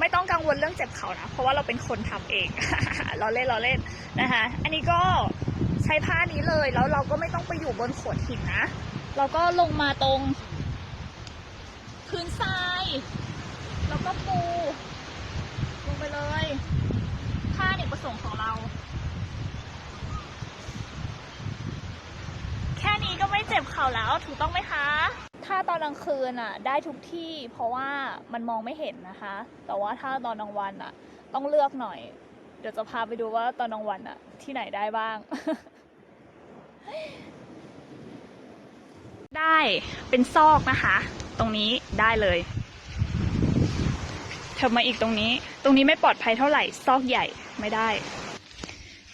ไม่ต้องกังวลเรื่องเจ็บเข่านะ เพราะว่าเราเป็นคนทำเอง เราเล่นเราเล่นนะคะ อันนี้ก็ใช้ผ้านี้เลย แล้วเราก็ไม่ต้องไปอยู่บนโขดหินนะ เราก็ลงมาตรง พื้นทราย แล้วก็ปูลงไปเลยค่าเอกประสงค์ของเรา แค่นี้ก็ไม่เจ็บเข่าแล้ว ถูกต้องไหมคะ ตอนกลางคืนอะ ได้ทุกที่เพราะว่ามันมองไม่เห็นนะคะ แต่ว่าถ้าตอนกลางวันอะ ต้องเลือกหน่อย เดี๋ยวจะพาไปดูว่าตอนกลางวันอะ ที่ไหนได้บ้าง ได้เป็นซอกนะคะ ตรงนี้ได้เลยเธอมาอีกตรงนี้ ตรงนี้ไม่ปลอดภัยเท่าไหร่ซอกใหญ่ไม่ได้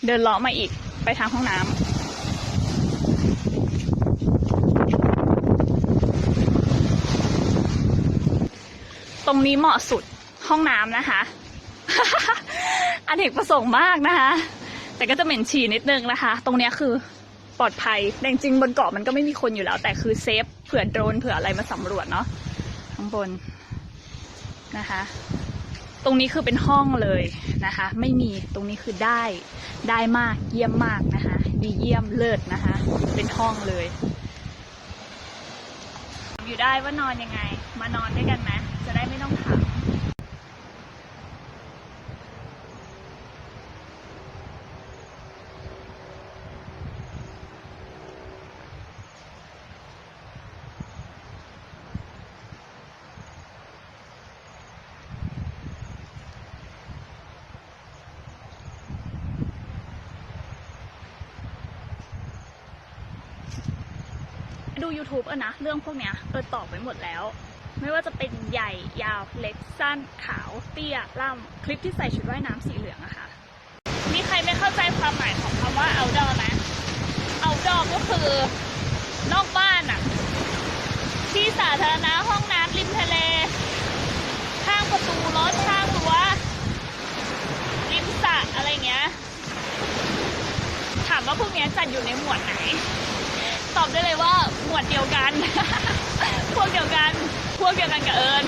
เดินเลาะมาอีกไปทางห้องน้ำ ตรงนี้เหมาะสุดห้องน้ำนะคะอันเอกประสงค์มากนะคะ แต่ก็จะเหม็นฉี่นิดนึงนะคะ ตรงนี้คือปลอดภัยแต่จริงบนเกาะมันก็ไม่มีคนอยู่แล้ว แต่คือเซฟเผื่อโดรนเผื่ออะไรมาสำรวจเนาะข้างบนนะคะ ตรงนี้คือเป็นห้องเลยนะคะ ไม่มีตรงนี้คือได้ได้มากเยี่ยมมากนะคะ ดีเยี่ยมเลิศนะคะ เป็นห้องเลย อยู่ได้ว่านอนยังไง มานอนด้วยกันไหม จะได้ไม่ต้องถามดู YouTube อะนะ เรื่องพวกเนี้ย เออตอบไว้หมดแล้ว ไม่ว่าจะเป็นใหญ่ยาวเล็กสั้นขาวเตี้ยล่ำคลิปที่ใส่ชุดว่ายน้ำสีเหลืองอะค่ะ มีใครไม่เข้าใจความหมายของคำว่า outdoor ไหม outdoor ก็คือนอกบ้านอะที่สาธารณะห้องน้ำริมทะเล ข้างประตูรถข้างรั้วริมสระอะไรเงี้ย ถามว่าพวกเนี้ยจัดอยู่ในหมวดไหน ตอบได้เลยว่าหมวดเดียวกัน พวกเดียวกัน พวกเดียวกันกับเอิญ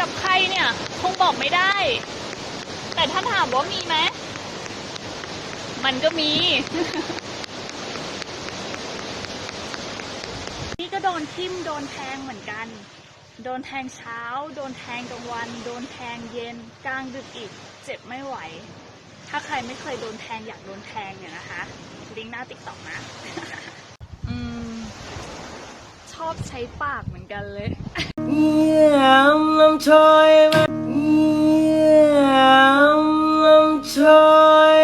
กับใครเนี่ย คงบอกไม่ได้ แต่ถ้าถามว่ามีไหมมันก็มี นี่ก็โดนทิ่มโดนแทงเหมือนกัน โดนแทงเช้า โดนแทงกลางวัน โดนแทงเย็น กลางดึกอีก เจ็บไม่ไหว ถ้าใครไม่เคยโดนแทงอยากโดนแทงเนี่ยนะคะาติ๊กต็อกนะ อืม ชอบใช้ปากเหมือนกันเลยย